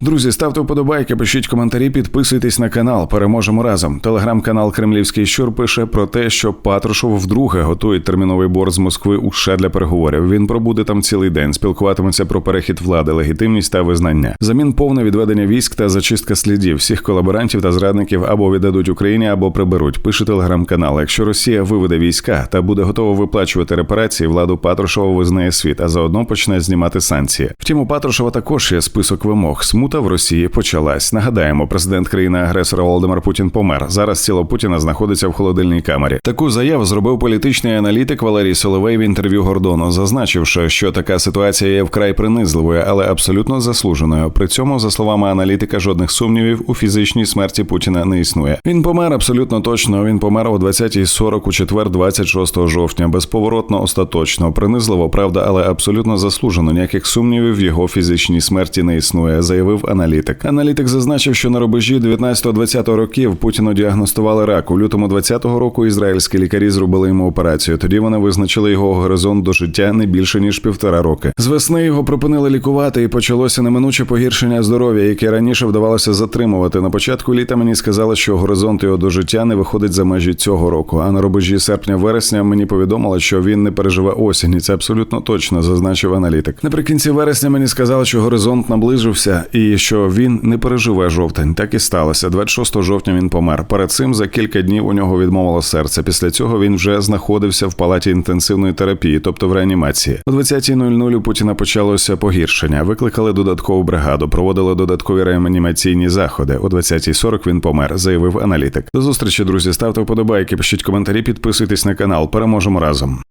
Друзі, ставте вподобайки, пишіть коментарі, підписуйтесь на канал. Переможемо разом. Телеграм-канал Кремлівський щур пише про те, що Патрушев вдруге готує терміновий борт з Москви у США для переговорів. Він пробуде там цілий день, спілкуватиметься про перехід влади, легітимність та визнання. Замін повне відведення військ та зачистка слідів. Всіх колаборантів та зрадників або віддадуть Україні, або приберуть. Пише телеграм-канал. Якщо Росія виведе війська та буде готова виплачувати репарації, владу Патрушева визнає світ, а заодно почне знімати санкції. Втім, у Патрушева також є список вимог. Смута в Росії почалась. Нагадаємо, президент країни-агресора Володимир Путін помер. Зараз тіло Путіна знаходиться в холодильній камері. Таку заяву зробив політичний аналітик Валерій Соловей в інтерв'ю Гордону, зазначивши, що така ситуація є вкрай принизливою, але абсолютно заслуженою. При цьому, за словами аналітика, жодних сумнівів у фізичній смерті Путіна не існує. Він помер абсолютно точно. Він помер о 20.40 у четвер, 26 жовтня. Безповоротно, остаточно, принизливо, правда, але абсолютно заслужено. Ніяких сумнівів в його фізичній смерті не існує, заявив аналітик. Аналітик зазначив, що на рубежі 19-20 років Путіну діагностували рак. У лютому 20-го року ізраїльські лікарі зробили йому операцію. Тоді вони визначили його горизонт до життя не більше ніж півтора роки. З весни його припинили лікувати, і почалося неминуче погіршення здоров'я, яке раніше вдавалося затримувати. На початку літа мені сказали, що горизонт його до життя не виходить за межі цього року. А на рубежі серпня-вересня мені повідомили, що він не переживе осінь. І це абсолютно точно зазначив аналітик. Наприкінці вересня мені сказали, що горизонт наближився і що він не переживе жовтень. Так і сталося. 26 жовтня він помер. Перед цим за кілька днів у нього відмовило серце. Після цього він вже знаходився в палаті інтенсивної терапії, тобто в реанімації. О 20.00 у Путіна почалося погіршення. Викликали додаткову бригаду, проводили додаткові реанімаційні заходи. О 20.40 він помер, заявив аналітик. До зустрічі, друзі. Ставте вподобайки, пишіть коментарі, підписуйтесь на канал. Переможемо разом.